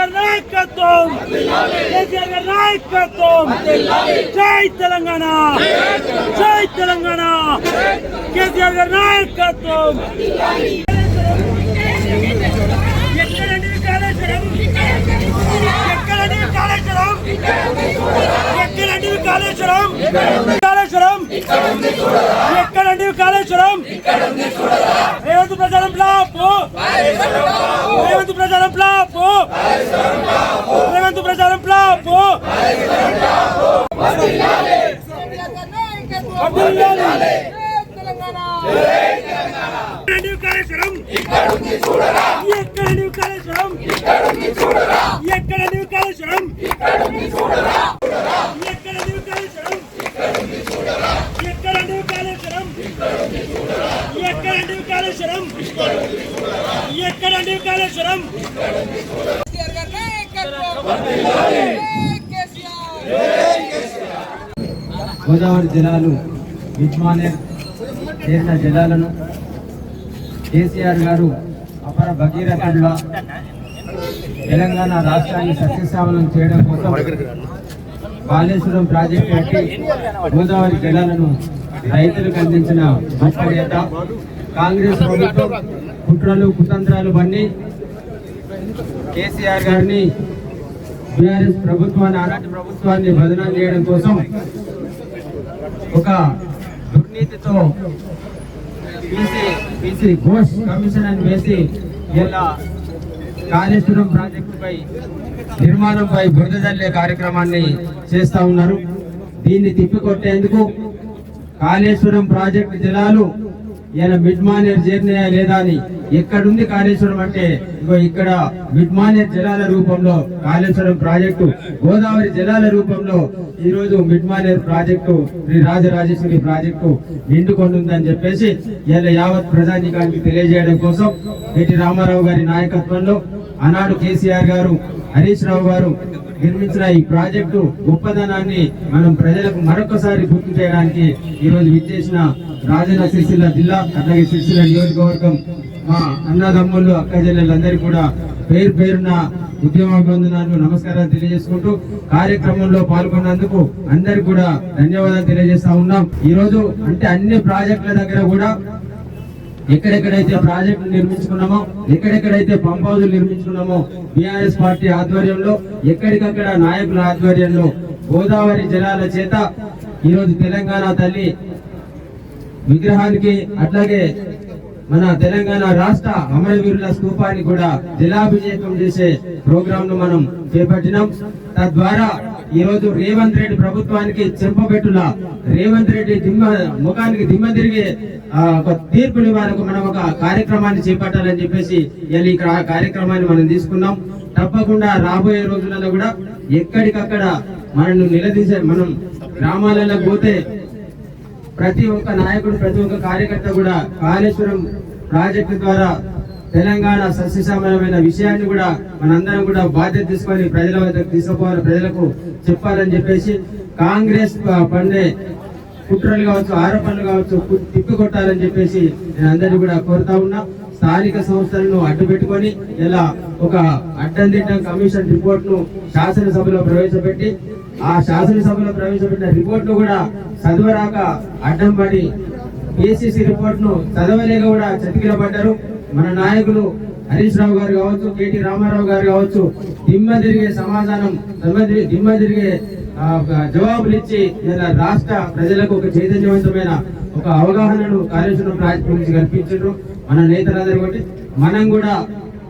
కేసీఆర్ గారి నాయకత్వం కేసీఆర్ గారి నాయకత్వం జై తెలంగాణ జై తెలంగాణ కేసీఆర్ గారి నాయకత్వం ఎక్కడండి కాళేశ్వరం ఎక్కడండి కాళేశ్వరం ఎక్కడండి కాళేశ్వరం కాళేశ్వరం ఎక్కడండి కాళేశ్వరం రేవంత్ ప్రచారం ఫ్లాప్ రేవంత్ ప్రచారం ఫ్లాప్ రేవంత్ ప్రచారం ఫ్లాప్ ఎక్కడ ఎక్కడండి కాళేశ్వరం? ఎక్కడండి కాళేశ్వరం ఎక్కడ కాళేశ్వరం ఎక్కడండి కాళేశ్వరం? ఎక్కడండి కాళేశ్వరం ఎక్కడండి కాళేశ్వరం? ఎక్కడండి కాళేశ్వరం కేసీఆర్ గోదావరి జలాలు విజ్మాన్య చేసిన జలాలను కేసీఆర్ గారు అపర భగీరథంగా తెలంగాణ రాష్ట్రాన్ని సస్యశ్యామలం చేయడం కోసం కాళేశ్వరం ప్రాజెక్టు పెట్టి గోదావరి జలాలను రైతులకు అందించిన గొప్ప కాంగ్రెస్ ప్రభుత్వం కుట్రలు కుతంత్రాలు బండి కేసీఆర్ గారిని బీఆర్ఎస్ ప్రభుత్వాన్ని ఆనాటి ప్రభుత్వాన్ని బదనాలు చేయడం కోసం ఒక దుర్నీతితో పీసీ పీసీ ఘోష్ కమిషన్ అని వేసి ఇలా కాళేశ్వరం ప్రాజెక్టుపై నిర్మాణంపై బురద జల్లే కార్యక్రమాన్ని చేస్తా ఉన్నారు. దీన్ని తిప్పికొట్టేందుకు కాళేశ్వరం ప్రాజెక్టు జలాలు ఈయన మిడ్ మానేర్ చేరినాయా లేదా అని ఎక్కడుంది కాళేశ్వరం అంటే? ఇగో ఇక్కడ మిడ్మానేర్ జలాల రూపంలో కాళేశ్వరం ప్రాజెక్టు గోదావరి జలాల రూపంలో ఈ రోజు mid project Shri Rajarajeshwari project నిండుకొండుందని చెప్పేసి ఇలా యావత్ ప్రజానికానికి తెలియజేయడం కోసం ఎటి రామారావు గారి నాయకత్వంలో ఆనాడు కేసీఆర్ గారు హరీష్ రావు గారు నిర్మించిన ఈ ప్రాజెక్టు గొప్పదనాన్ని మనం ప్రజలకు మరొకసారి గుర్తు చేయడానికి ఈ రోజు విచ్చేసిన రాజన్న సిరిసిల్ల జిల్లా అట్లాగే సిరిసిల్ల నియోజకవర్గం మా అన్నదమ్ముళ్ళు అక్క చెల్లెళ్ళందరికీ కూడా పేరు పేరున ఉద్యమాభివందనాలు నమస్కారాలు తెలియజేసుకుంటూ కార్యక్రమంలో పాల్గొన్నందుకు అందరికి కూడా ధన్యవాదాలు తెలియజేస్తా ఉన్నాం. ఈ రోజు అంటే అన్ని ప్రాజెక్టుల దగ్గర కూడా ఎక్కడెక్కడైతే ప్రాజెక్టులు నిర్మించుకున్నామో ఎక్కడెక్కడైతే పంప్ హౌజులు నిర్మించుకున్నామో బీఆర్ఎస్ పార్టీ ఆధ్వర్యంలో ఎక్కడికక్కడ నాయకుల ఆధ్వర్యంలో గోదావరి జలాల చేత ఈరోజు తెలంగాణ తల్లి విగ్రహానికి అట్లాగే మన తెలంగాణ రాష్ట్ర అమరవీరుల స్తూపాన్ని కూడా జలాభిషేకం చేసే ప్రోగ్రామ్ను మనం చేపట్టినాం. తద్వారా ఈ రోజు రేవంత్ రెడ్డి ప్రభుత్వానికి చెంపబెట్టులా రేవంత్ రెడ్డి దిమ్మ ముఖానికి దిమ్మ తిరిగి ఒక తీర్పుని వారికి మనం ఒక కార్యక్రమాన్ని చేపట్టాలని చెప్పేసి వెళ్ళి ఇక్కడ కార్యక్రమాన్ని మనం తీసుకున్నాం. తప్పకుండా రాబోయే రోజులలో కూడా ఎక్కడికక్కడ మనల్ని నిలదీసే మనం గ్రామాలలో పోతే ప్రతి ఒక్క నాయకుడు ప్రతి ఒక్క కార్యకర్త కూడా కాళేశ్వరం ప్రాజెక్టు ద్వారా తెలంగాణ సస్యశ్యామలమైన విషయాన్ని కూడా మనందరం కూడా బాధ్యత తీసుకొని ప్రజల వద్దకు తీసుకుపోవాలి ప్రజలకు చెప్పాలని చెప్పేసి కాంగ్రెస్ పండే కుట్రలు కావచ్చు ఆరోపణలు కావచ్చు తిప్పి తిప్పికొట్టాలని చెప్పేసి నేను అందరినీ కూడా కోరుతా ఉన్నా. స్థానిక సంస్థలను అడ్డు పెట్టుకొని ఇలా ఒక అడ్డందిడ్డం కమిషన్ రిపోర్ట్ను శాసనసభలో ప్రవేశపెట్టి ఆ శాసనసభలో ప్రవేశపెట్టిన రిపోర్ట్ను కూడా చదవరాక అడ్డం పడి ఏసీసీ రిపోర్ట్ను చదవలేక కూడా చతికిల పడ్డారు మన నాయకులు హరీష్ రావు గారు కావచ్చు కేటీ రామారావు గారు కావచ్చు దిమ్మ తిరిగే సమాధానం దిమ్మ తిరిగే- దిమ్మ ఒక జవాబులు ఇచ్చి రాష్ట్ర ప్రజలకు ఒక చైతన్యవంతమైన ఒక అవగాహనను కార్యక్రమం ప్రాజెక్టు గురించి కల్పించారు మన నేతలందరూ బట్టి మనం కూడా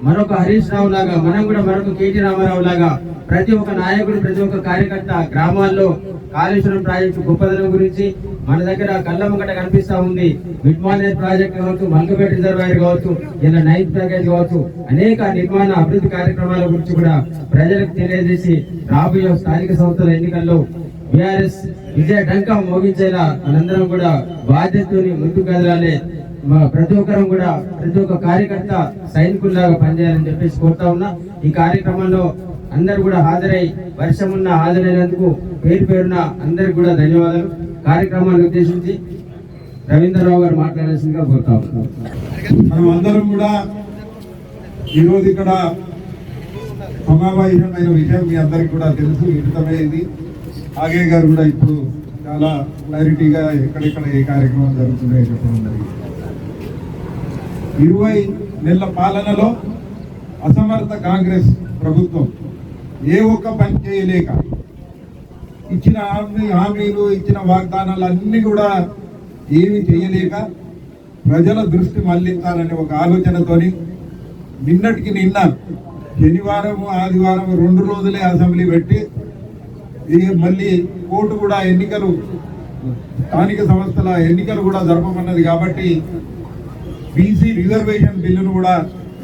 మరొక హరీష్ రావు లాగా మనం కూడా మరొక కేటీ రామారావు లాగా ప్రతి ఒక్క నాయకుడు ప్రతి ఒక్క కార్యకర్త గ్రామాల్లో కాళేశ్వరం ప్రాజెక్టు గొప్పదనం గురించి మన దగ్గర కళ్ళ ముంగట కనిపిస్తా ఉంది. మిడ్మానేజ్ ప్రాజెక్ట్ కావచ్చు మల్కపేట రిజర్వాయర్ కావచ్చు ఇలా నైట్ ప్యాకేజ్ కావచ్చు అనేక నిర్మాణ అభివృద్ధి కార్యక్రమాల గురించి కూడా ప్రజలకు తెలియజేసి రాబోయే స్థానిక సంస్థల ఎన్నికల్లో బీఆర్ఎస్ విజయ డంకా మోగించేలా మనందరం కూడా బాధ్యతని ముందుకు కదలాలి. ప్రతి ఒక్కరం కూడా ప్రతి ఒక్క కార్యకర్త సైనికుల్లాగా పనిచేయాలని చెప్పేసి కోరుతా ఉన్నా. ఈ కార్యక్రమంలో అందరు కూడా హాజరై వర్షం ఉన్న హాజరైనందుకు పేరు పేరున అందరికి కూడా ధన్యవాదాలు. కార్యక్రమాన్ని ఉద్దేశించి రవీంద్రరావు గారు మాట్లాడాల్సిందిగా కోరుతా మనం అందరం కూడా ఈరోజు ఇక్కడ సమావేశమైన విషయం మీ అందరికీ కూడా తెలుసు విదితమే ఆగే గారు కూడా ఇప్పుడు చాలా క్లారిటీగా ఎక్కడెక్కడ ఏ కార్యక్రమం జరుగుతున్నాయో చెప్పడం జరిగింది. ఇరవై నెలల పాలనలో అసమర్థ కాంగ్రెస్ ప్రభుత్వం ఏ ఒక్క పని చేయలేక ఇచ్చిన హామీ హామీలు ఇచ్చిన వాగ్దానాలు అన్నీ కూడా ఏమి చేయలేక ప్రజల దృష్టి మళ్ళించాలనే ఒక ఆలోచనతోని నిన్నటికి నిన్న శనివారం ఆదివారం రెండు రోజులే అసెంబ్లీ పెట్టి మళ్ళీ కోర్టు కూడా ఎన్నికలు స్థానిక సంస్థల ఎన్నికలు కూడా జరపమన్నది కాబట్టి బీసీ రిజర్వేషన్ బిల్లును కూడా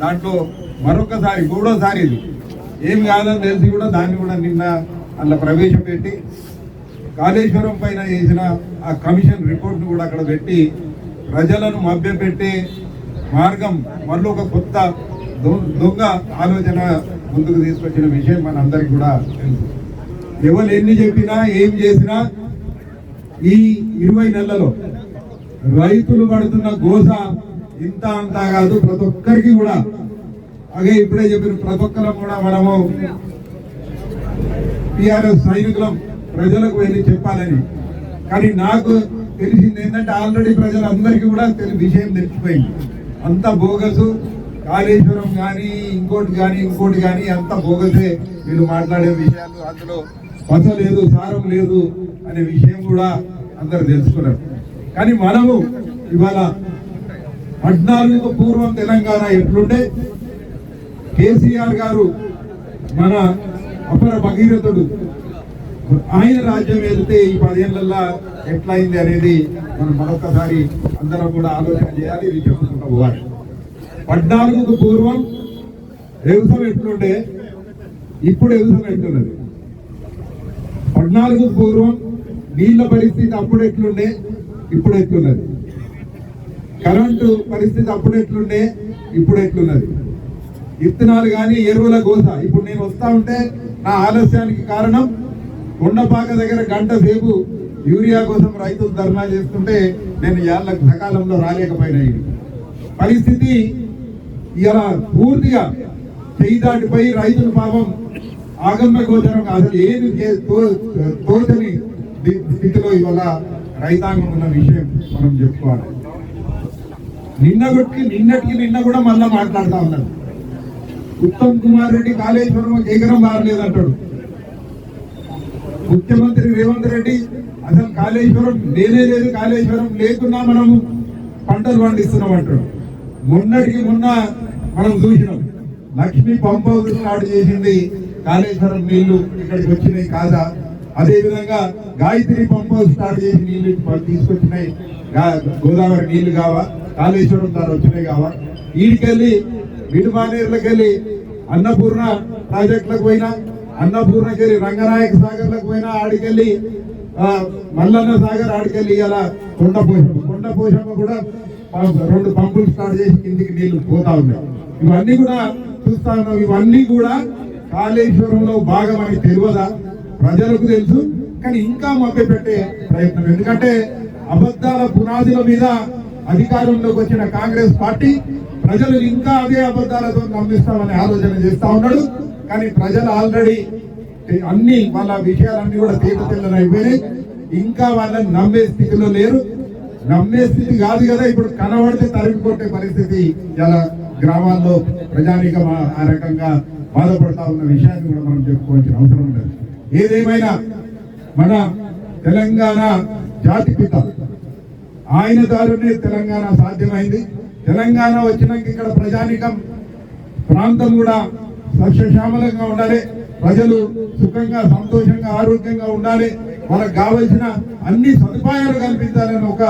దాంట్లో మరొకసారి మూడోసారి ఇది ఏమి కాదని తెలిసి కూడా దాన్ని కూడా నిన్న అందులో ప్రవేశపెట్టి కాళేశ్వరం పైన చేసిన ఆ కమిషన్ రిపోర్ట్ను కూడా అక్కడ పెట్టి ప్రజలను మభ్యపెట్టే మార్గం మళ్ళీ ఒక కొత్త దొ- దొంగ ఆలోచన ముందుకు తీసుకొచ్చిన విషయం మనందరికీ కూడా తెలుసు. ఎవరు ఎన్ని చెప్పినా ఏం చేసినా ఈ ఇరవై నెలలలో రైతులు పడుతున్న గోస ఇంత అంతా కాదు ప్రతి ఒక్కరికి కూడా. అదే ఇప్పుడే చెప్పిన ప్రతి ఒక్కరం కూడా మనము టిఆర్ఎస్ సైనికులం ప్రజలకు వెళ్ళి చెప్పాలని. కానీ నాకు తెలిసింది ఏంటంటే ఆల్రెడీ ప్రజలందరికీ కూడా తెలి- విషయం తెలిసిపోయింది. అంత బోగసు కాళేశ్వరం కానీ ఇంకోటి కానీ ఇంకోటి కానీ అంత బోగసే వీళ్ళు మాట్లాడే విషయాలు. అందులో పస లేదు సారం లేదు అనే విషయం కూడా అందరు తెలుసుకున్నారు. కానీ మనము ఇవాళ పద్నాలుగు పూర్వం తెలంగాణ ఎట్లుండే? కేసీఆర్ గారు మన అపర భగీరథుడు ఆయన రాజ్యం వెళ్తే ఈ పదేళ్ళలో ఎట్లయింది అనేది మనం మరొకసారి అందరం కూడా ఆలోచన చేయాలి ఇది చెప్పుకుంటూ పోవాలి. పద్నాలుగుకు పూర్వం వ్యవసాయం ఎట్లుండే? ఇప్పుడు వ్యవసాయం ఎట్లున్నది? పద్నాలుగు పూర్వం నీళ్ళ పరిస్థితి అప్పుడు ఎట్లుండే? ఇప్పుడు ఎట్లున్నది? కరెంటు పరిస్థితి అప్పుడు ఎట్లుండే? ఇప్పుడు ఎట్లున్నది? విత్తనాలు కానీ ఎరువుల గోస. ఇప్పుడు నేను వస్తా ఉంటే నా ఆలస్యానికి కారణం కొండపాక దగ్గర గంట సేపు యూరియా కోసం రైతులు ధర్నా చేస్తుంటే నేను ఏళ్ళకు సకాలంలో రాలేకపోయినాయి. పరిస్థితి ఇలా పూర్తిగా చెయ్యి దాటిపోయి రైతులు పాపం ఆగమ్య గోచరం అసలు ఏది చే- తో- తోచని స్థితిలో ఇవాళ రైతాంగం ఉన్న విషయం మనం చెప్పుకోవాలి. నిన్న కొట్టి నిన్నటికి నిన్న కూడా మళ్ళా మాట్లాడుతూ ఉన్నారు. ఉత్తమ్ కుమార్ రెడ్డి కాళేశ్వరం ఎగరం మారలేదంటాడు ముఖ్యమంత్రి రేవంత్ రెడ్డి అసలు కాళేశ్వరం లేనే లేదు కాళేశ్వరం లేకున్నా మనము పంటలు పండిస్తున్నాం అంటాడు మొన్నటికి మొన్న మనం చూసినాం లక్ష్మి పంప్ హౌస్ స్టార్ట్ చేసింది కాళేశ్వరం నీళ్ళు ఇక్కడికి వచ్చినాయి కాదా? అదేవిధంగా గాయత్రి పంప్ హౌస్ స్టార్ట్ చేసి నీళ్ళు తీసుకొచ్చినాయి. గోదావరి నీళ్ళు కావా? కాళేశ్వరం ద్వారా వచ్చినాయి కావా? వీడికెళ్ళి విడుమానేరులకు వెళ్ళి అన్నపూర్ణ ప్రాజెక్టులకు పోయినా అన్నపూర్ణకి వెళ్ళి రంగనాయక సాగర్లకు పోయినా ఆడికెళ్ళి మల్లన్న సాగర్ ఆడికెళ్ళి ఇలా కొండ పోషమ్మ కొండ పోషమ్మ కూడా రెండు పంపులు స్టార్ట్ చేసి కిందికి నీళ్ళు పోతా ఉన్నాయి. ఇవన్నీ కూడా చూస్తా ఉన్నాం. ఇవన్నీ కూడా కాళేశ్వరంలో భాగం అని తెలియదా? ప్రజలకు తెలుసు కానీ ఇంకా మభ్య పెట్టే ప్రయత్నం. ఎందుకంటే అబద్ధాల పునాదుల మీద అధికారంలోకి వచ్చిన కాంగ్రెస్ పార్టీ ప్రజలు ఇంకా అదే అబద్ధాలతో నమ్మిస్తామని ఆలోచన చేస్తా ఉన్నాడు. కానీ ప్రజలు ఆల్రెడీ అన్ని వాళ్ళ విషయాలన్నీ కూడా తీర్థతిల్లని తెల్లనైపోయినాయి ఇంకా వాళ్ళని నమ్మే స్థితిలో లేరు. నమ్మే స్థితి కాదు కదా ఇప్పుడు కనబడితే తరిమి కొట్టే పరిస్థితి ఇలా గ్రామాల్లో ప్రజానీకం ఆ- రకంగా బాధపడతా ఉన్న విషయాన్ని కూడా మనం చెప్పుకోవాల్సిన అవసరం ఉండదు ఏదేమైనా మన తెలంగాణ జాతి పిత. ఆయన దారునే తెలంగాణ సాధ్యమైంది. తెలంగాణ వచ్చినాక ఇక్కడ ప్రజానికం ప్రాంతం కూడా సస్యశ్యామలంగా ఉండాలి. ప్రజలు సుఖంగా సంతోషంగా ఆరోగ్యంగా ఉండాలి. వాళ్ళకు కావలసిన అన్ని సదుపాయాలు కల్పించాలని ఒక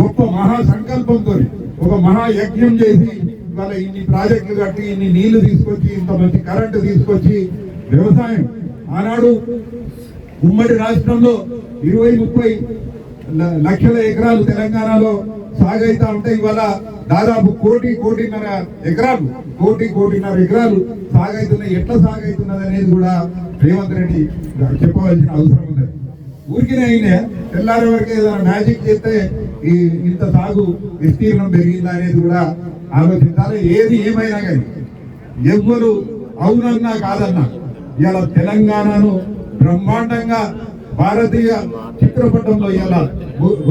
గొప్ప మహా సంకల్పంతో ఒక మహా యజ్ఞం చేసి ఇవాళ ఇన్ని ప్రాజెక్టులు కట్టి ఇన్ని నీళ్ళు తీసుకొచ్చి ఇంత మంచి కరెంటు తీసుకొచ్చి వ్యవసాయం ఆనాడు ఉమ్మడి రాష్ట్రంలో ఇరవై ముప్పై ల- లక్షల ఎకరాలు తెలంగాణలో సాగైతా ఉంటే ఇవాళ దాదాపు కోటి కోటిన్నర ఎకరాలు కోటి కోటిన్నర ఎకరాలు సాగైతున్నాయి. ఎట్లా సాగైతున్నది అనేది కూడా రేవంత్ రెడ్డి చెప్పవలసిన అవసరం ఉంది ఊరికినే అయినా తెల్లారి వరకు ఏదైనా మ్యాజిక్ చేస్తే ఈ ఇంత సాగు విస్తీర్ణం పెరిగిందా అనేది కూడా ఆలోచించాలి. ఏది ఏమైనా కానీ ఎవ్వరు అవునన్నా కాదన్నా ఇలా తెలంగాణను బ్రహ్మాండంగా భారతీయ చిత్రపటంలో ఇలా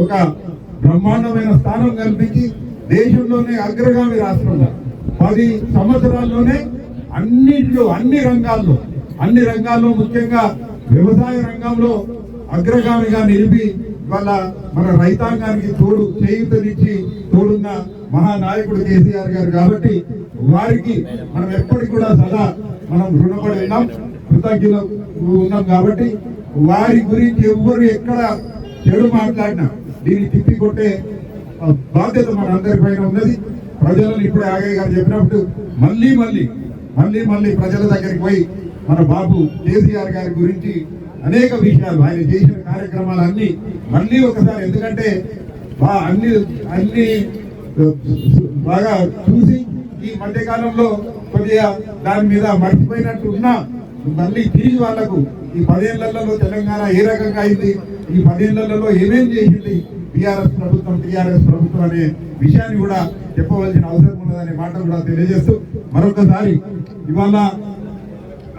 ఒక బ్రహ్మాండమైన స్థానం కల్పించి దేశంలోనే అగ్రగామి రాష్ట్రంగా పది సంవత్సరాల్లోనే అన్నింటిలో అన్ని రంగాల్లో అన్ని రంగాల్లో ముఖ్యంగా వ్యవసాయ రంగంలో అగ్రగామిగా నిలిపి ఇవాళ మన రైతాంగానికి తోడు చేయుతనిచ్చి తోడున్న మహానాయకుడు కేసీఆర్ గారు కాబట్టి వారికి మనం ఎప్పటికి కూడా సదా మనం రుణపడి ఉన్నాం కృతజ్ఞులు ఉన్నాం కాబట్టి వారి గురించి ఎవ్వరు ఎక్కడ చెడు మాట్లాడినా దీన్ని తిప్పి కొట్టే బాధ్యత మన అందరి పైన ఉన్నది. ప్రజలను ఇప్పుడే ఆగయ్య గారు చెప్పినప్పుడు మళ్ళీ మళ్ళీ మళ్ళీ మళ్ళీ ప్రజల దగ్గరికి పోయి మన బాబు కేసీఆర్ గారి గురించి అనేక విషయాలు ఆయన చేసిన కార్యక్రమాలన్నీ మళ్ళీ ఒకసారి ఎందుకంటే అన్ని అన్ని బాగా చూసి ఈ మధ్యకాలంలో కొద్దిగా దాని మీద మర్చిపోయినట్టు ఉన్నా మళ్ళీ తిరిగి వాళ్ళకు ఈ పదేళ్ళలో తెలంగాణ ఏ రకంగా అయింది? ఈ పదేళ్ళలో ఏమేం చేసింది? బీఆర్ఎస్ ప్రభుత్వం టిఆర్ఎస్ ప్రభుత్వం అనే విషయాన్ని కూడా చెప్పవలసిన అవసరం ఉన్నదనే మాట కూడా తెలియజేస్తూ మరొకసారి ఇవాళ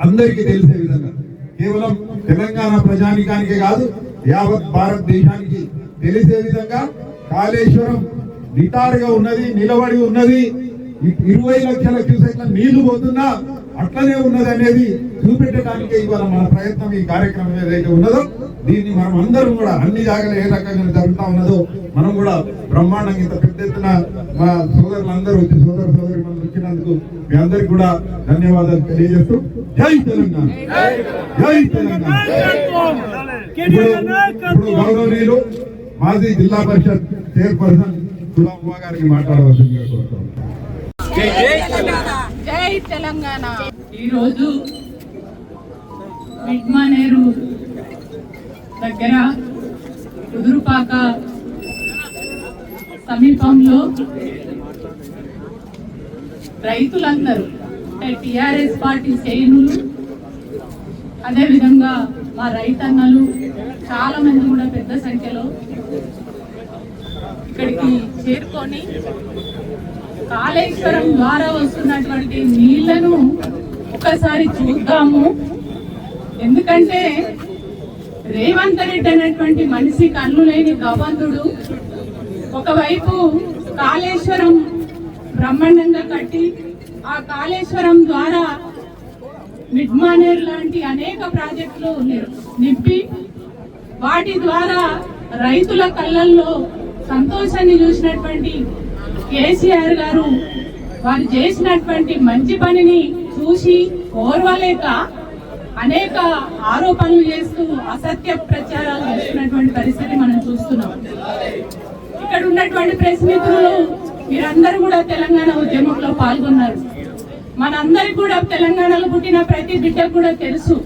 అందరికీ తెలిసే విధంగా కేవలం తెలంగాణ ప్రజానికానికే కాదు యావత్ భారతదేశానికి తెలిసే విధంగా కాళేశ్వరం నిటారుగా ఉన్నది నిలబడి ఉన్నది. ఇరవై లక్షల క్యూసెక్ల నీళ్ళు పోతున్నా అట్లనే ఉన్నది అనేది చూపెట్టడానికే ఇవాళ మన ప్రయత్నం ఈ కార్యక్రమం ఏదైతే ఉన్నదో దీన్ని మనం అందరం కూడా అన్ని జాగాలు ఏ రకంగా జరుగుతా ఉన్నదో మనం కూడా బ్రహ్మాండంగా ఇంత పెద్ద ఎత్తున మా సోదరులందరూ వచ్చి సోదరు సోదరి మనం వచ్చినందుకు మీ అందరికి కూడా ధన్యవాదాలు తెలియజేస్తూ జై తెలంగాణ. జై తెలంగాణ. ఇప్పుడు గౌరవనీయులు మాజీ జిల్లా పరిషత్ చైర్పర్సన్ సులభ గారికి మాట్లాడవలసిందిగా తెలంగాణ. ఈరోజు మిడ్మానేరు దగ్గర కుదురుపాక సమీపంలో రైతులందరూ టిఆర్ఎస్ పార్టీ శ్రేణులు అదేవిధంగా మా రైతన్నలు చాలా మంది కూడా పెద్ద సంఖ్యలో ఇక్కడికి చేరుకొని కాళేశ్వరం ద్వారా వస్తున్నటువంటి నీళ్ళను ఒకసారి చూద్దాము. ఎందుకంటే రేవంత్ రెడ్డి అనేటువంటి మనిషి కన్ను లేని గవంతుడు ఒకవైపు కాళేశ్వరం బ్రహ్మాండంగా కట్టి ఆ కాళేశ్వరం ద్వారా మిడ్మానేర్ లాంటి అనేక ప్రాజెక్టులు ని- నింపి వాటి ద్వారా రైతుల కళ్ళల్లో సంతోషాన్ని చూసినటువంటి కేసీఆర్ గారు వారు చేసినటువంటి మంచి పనిని చూసి ఓర్వలేక అనేక ఆరోపణలు చేస్తూ అసత్య ప్రచారాలు చేస్తున్నటువంటి పరిస్థితి మనం చూస్తున్నాం. ఇక్కడ ఉన్నటువంటి ప్రెస్ మిత్రులు మీరందరూ కూడా తెలంగాణ ఉద్యమంలో పాల్గొన్నారు. మనందరికి కూడా తెలంగాణలో పుట్టిన ప్రతి బిడ్డకు కూడా తెలుసు.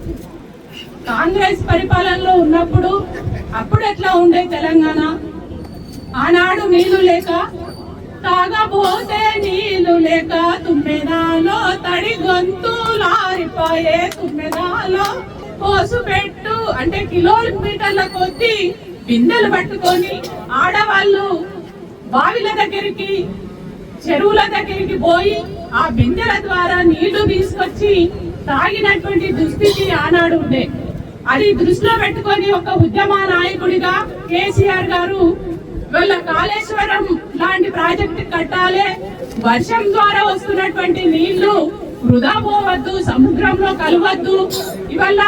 కాంగ్రెస్ పరిపాలనలో ఉన్నప్పుడు అప్పుడు ఎట్లా ఉండే తెలంగాణ? ఆనాడు నీళ్ళు లేక తాగబోతే నీళ్ళు లేక తుమ్మెదాలో తడి గొంతులారిపోయే తుమ్మెదాలో పోసు పెట్టు. అంటే కిలోమీటర్ల కొద్ది బిందెలు పట్టుకొని ఆడవాళ్ళు బావిల దగ్గరికి చెరువుల దగ్గరికి పోయి ఆ బిందెల ద్వారా నీళ్ళు తీసుకొచ్చి తాగినటువంటి దుస్థితి ఆనాడు ఉండే. అది దృష్టిలో పెట్టుకొని ఒక ఉద్యమ నాయకుడిగా కేసీఆర్ గారు వీళ్ళ కాళేశ్వరం లాంటి ప్రాజెక్టు కట్టాలి. వర్షం ద్వారా వస్తున్నటువంటి నీళ్ళు వృధా పోవద్దు సముద్రంలో కలవద్దు. ఇవల్ల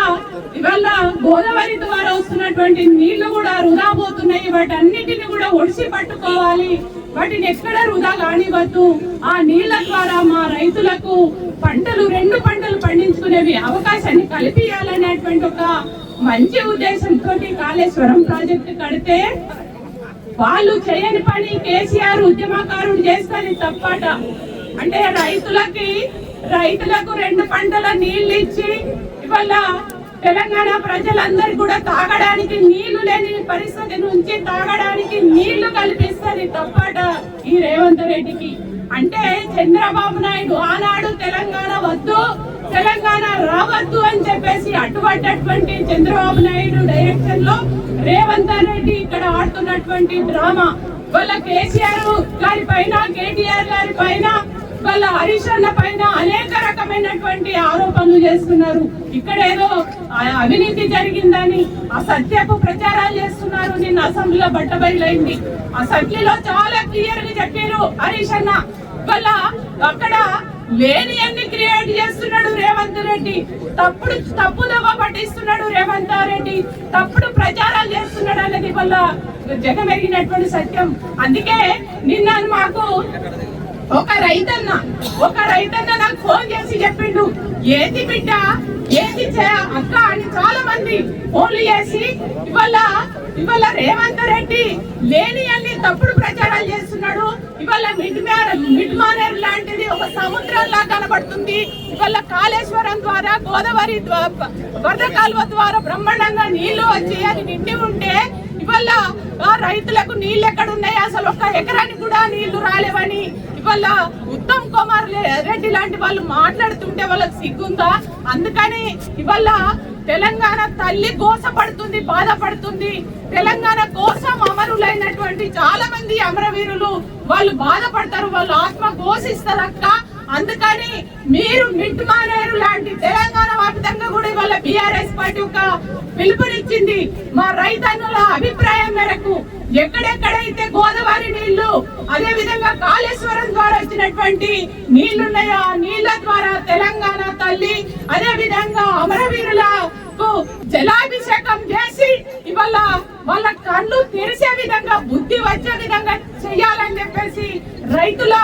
ఇవల్ల గోదావరి ద్వారా వస్తున్నటువంటి నీళ్ళు కూడా వృధా పోతున్నాయి వాటన్నిటిని కూడా ఒడిసి పట్టుకోవాలి. వాటిని ఎక్కడ వృధా కానివ్వద్దు. ఆ నీళ్ళ ద్వారా మా రైతులకు పంటలు రెండు పంటలు పండించుకునేవి అవకాశాన్ని కల్పించాలనేటువంటి ఒక మంచి ఉద్దేశంతో కాళేశ్వరం ప్రాజెక్టు కడితే వాళ్ళు చేయని పని కేసీఆర్ ఉద్యమకారుడు చేస్తుంది తప్పట. అంటే రైతులకి రైతులకు రెండు పంటల నీళ్ళు ఇచ్చి ఇవాళ తెలంగాణ ప్రజలందరూ కూడా తాగడానికి నీళ్ళు లేని పరిస్థితి నుంచి తాగడానికి నీళ్ళు కల్పిస్తుంది తప్పట ఈ రేవంత్ రెడ్డికి. అంటే చంద్రబాబు నాయుడు ఆనాడు తెలంగాణ వద్దు తెలంగాణ రావద్దు అని చెప్పేసి అటువంటి చంద్రబాబు నాయుడు డైరెక్షన్లో రేవంత్ రెడ్డి ఇక్కడ ఆడుతున్నటువంటి డ్రామా వాళ్ళ కేసీఆర్ గారి పైన కేటీఆర్ గారి పైన వాళ్ళ హరీష్ పైన అనేక రకమైనటువంటి ఆరోపణలు చేస్తున్నారు. ఇక్కడ ఏదో అవినీతి జరిగిందని ఆ సత్యకు ప్రచారాలు చేస్తున్నారు. నిన్న అసెంబ్లీలో బట్టబయలైంది అసెంబ్లీలో చాలా క్లియర్గా చెప్పారు హరీష్ అన్న. వాళ్ళ అక్కడ లేని అన్ని క్రియేట్ చేస్తున్నాడు రేవంత్ రెడ్డి. తప్పుడు తప్పుదోవ పట్టిస్తున్నాడు రేవంత్ రెడ్డి. తప్పుడు ప్రచారాలు చేస్తున్నాడు అనేది వల్ల జగమెరిగినటువంటి సత్యం. అందుకే నిన్న మాకు ఒక రైతన్న ఒక రైతన్న నాకు ఫోన్ చేసి చెప్పిండు. ఏది బిడ్డ? ఏది అక్క అని చాలా మంది ఫోన్లు చేసి ఇవాళ ఇవాళ రేవంత్ రెడ్డి లేని అన్ని తప్పుడు ప్రచారాలు చేస్తున్నాడు. ఇవాళ మిడ్ మిడ్ మానేర్ లాంటిది ఒక సముద్రంలా కనబడుతుంది. ఇవాళ కాళేశ్వరం ద్వారా గోదావరి వరద కాలువ ద్వారా బ్రహ్మాండంగా నీళ్ళు వచ్చి అది నిండి ఉంటే ఇవాళ రైతులకు నీళ్ళు ఎక్కడ ఉన్నాయి అసలు ఒక్క ఎకరానికి కూడా నీళ్ళు రాలేవని ఇవాళ ఉత్తమ్ కుమార్ రెడ్డి లాంటి వాళ్ళు మాట్లాడుతుంటే వాళ్ళకి సిగ్గుందా? అందుకని ఇవాళ తెలంగాణ తల్లి గోసపడుతుంది బాధపడుతుంది. తెలంగాణ కోసం అమరులైనటువంటి చాలా మంది అమరవీరులు వాళ్ళు బాధపడతారు వాళ్ళు ఆత్మ ఘోషిస్తారు అక్క. అందుకని మీరు మిట్ మానేరు లాంటి తెలంగాణ వ్యాప్తంగా కూడా ఇవాళ బీఆర్ఎస్ పార్టీ ఒక పిలుపునిచ్చింది. మా రైతన్నుల అభిప్రాయం మేరకు ఎక్కడెక్కడైతే గోదావరి నీళ్ళు అదే విధంగా కాళేశ్వరం ద్వారా వచ్చినటువంటి నీళ్ళున్నాయో ఆ నీళ్ళ ద్వారా తెలంగాణ తల్లి అదే విధంగా అమరవీరులకు జలాభిషేకం చేసి ఇవాళ వాళ్ళ కళ్ళు తెరిసే విధంగా బుద్ధి వచ్చే విధంగా చేయాలని చెప్పేసి రైతుల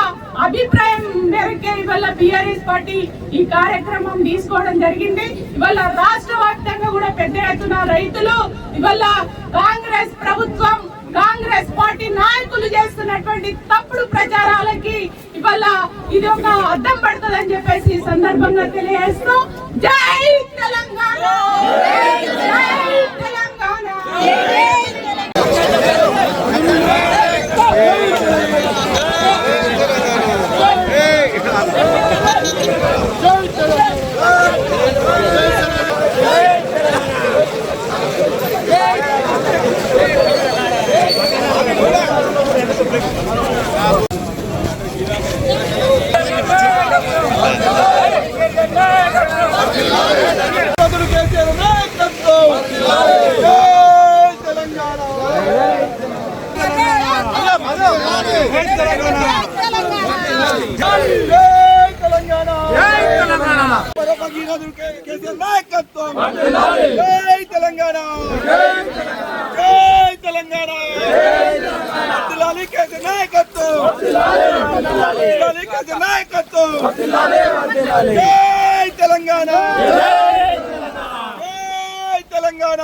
అభిప్రాయం మేరకే ఇవాళ బిఆర్ఎస్ పార్టీ ఈ కార్యక్రమం తీసుకోవడం జరిగింది. ఇవాళ రాష్ట్ర వ్యాప్తంగా కూడా పెద్ద ఎత్తున రైతులు ఇవాళ కాంగ్రెస్ ప్రభుత్వం కాంగ్రెస్ పార్టీ నాయకులు చేస్తున్నటువంటి తప్పుడు ప్రచారాలకి ఇవాళ ఇది ఒక అర్థం పడుతుందని చెప్పేసి ఈ సందర్భంగా తెలియజేస్తూ జై తెలంగాణ! జై తెలంగాణ నాయకత్వం జై తెలంగాణ జై తెలంగాణ వర్ధిల్లాలి కేసీఆర్ నాయకత్వం వర్ధిల్లాలి కేసీఆర్ నాయకత్వం జై తెలంగాణ జై తెలంగాణ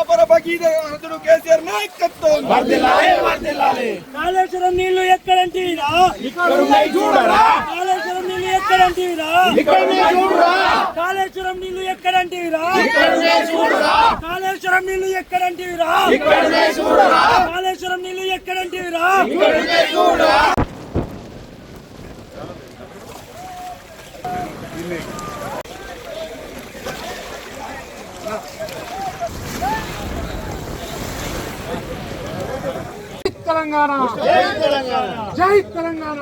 వర్ధిల్లాలి అపర భగీరథుడు కేసీఆర్ నాయకత్వం. కాళేశ్వరం నీళ్ళు ఎక్కడంటివిరా కాళేశ్వరం నీళ్ళు ఎక్కడంటివిరా కాళేశ్వరం నీళ్ళు ఎక్కడంటివిరా కాళేశ్వరం నీళ్ళు ఎక్కడంటివిరా కాళేశ్వరం నీళ్ళు ఎక్కడంటివిరా తెలంగాణ. జై తెలంగాణ.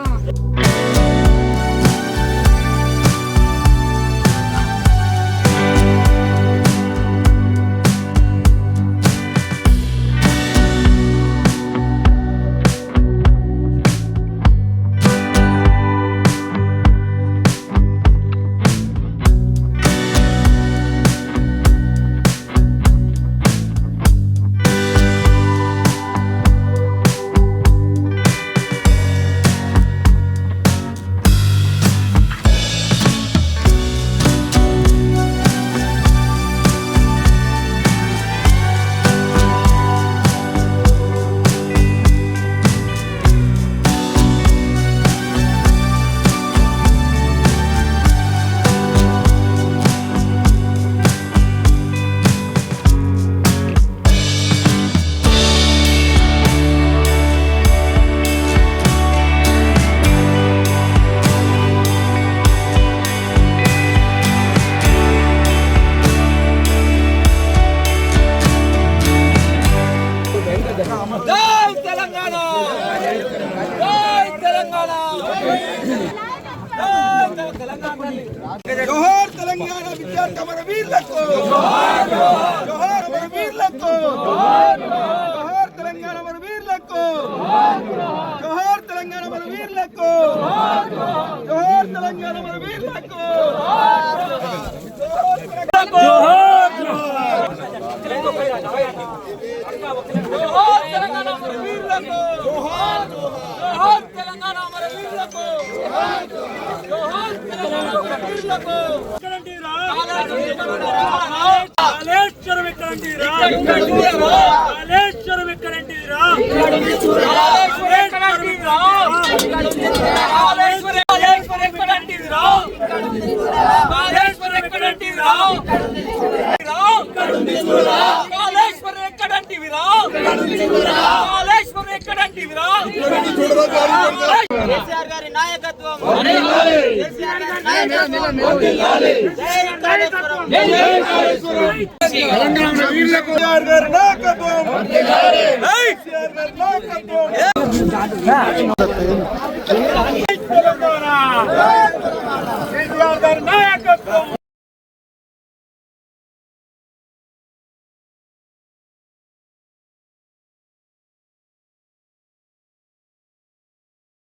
వీరులకు జోహార్ తెలంగాణ అమర వీరులకు జోహార్ తెలంగాణ అమర వీరులకు జోహార్ తెలంగాణ అమర వీరులకు జోహార్ తెలంగాణ మన వీరులకు జోహార్ జోహార్ తెలంగాణ మన వీరులకు జోహార్ తెలంగాణ మన వీరులకు కాళేశ్వరం ఎక్కడంటిరా కాళేశ్వరం ఎక్కడంటిరా కాళేశ్వరం ఎక్కడంటిరా కాళేశ్వరం ఎక్కడంటిరా కాళేశ్వరం ఎక్కడంటివిరా కాళేశ్వరం ఎక్కడంటివిరా కేసీఆర్ గారి నాయకత్వం. కేసీఆర్ గారి నాయకత్వం. కేసీఆర్ గారి నాయకత్వం. కేసీఆర్ గారి నాయకత్వం. తెలంగాణ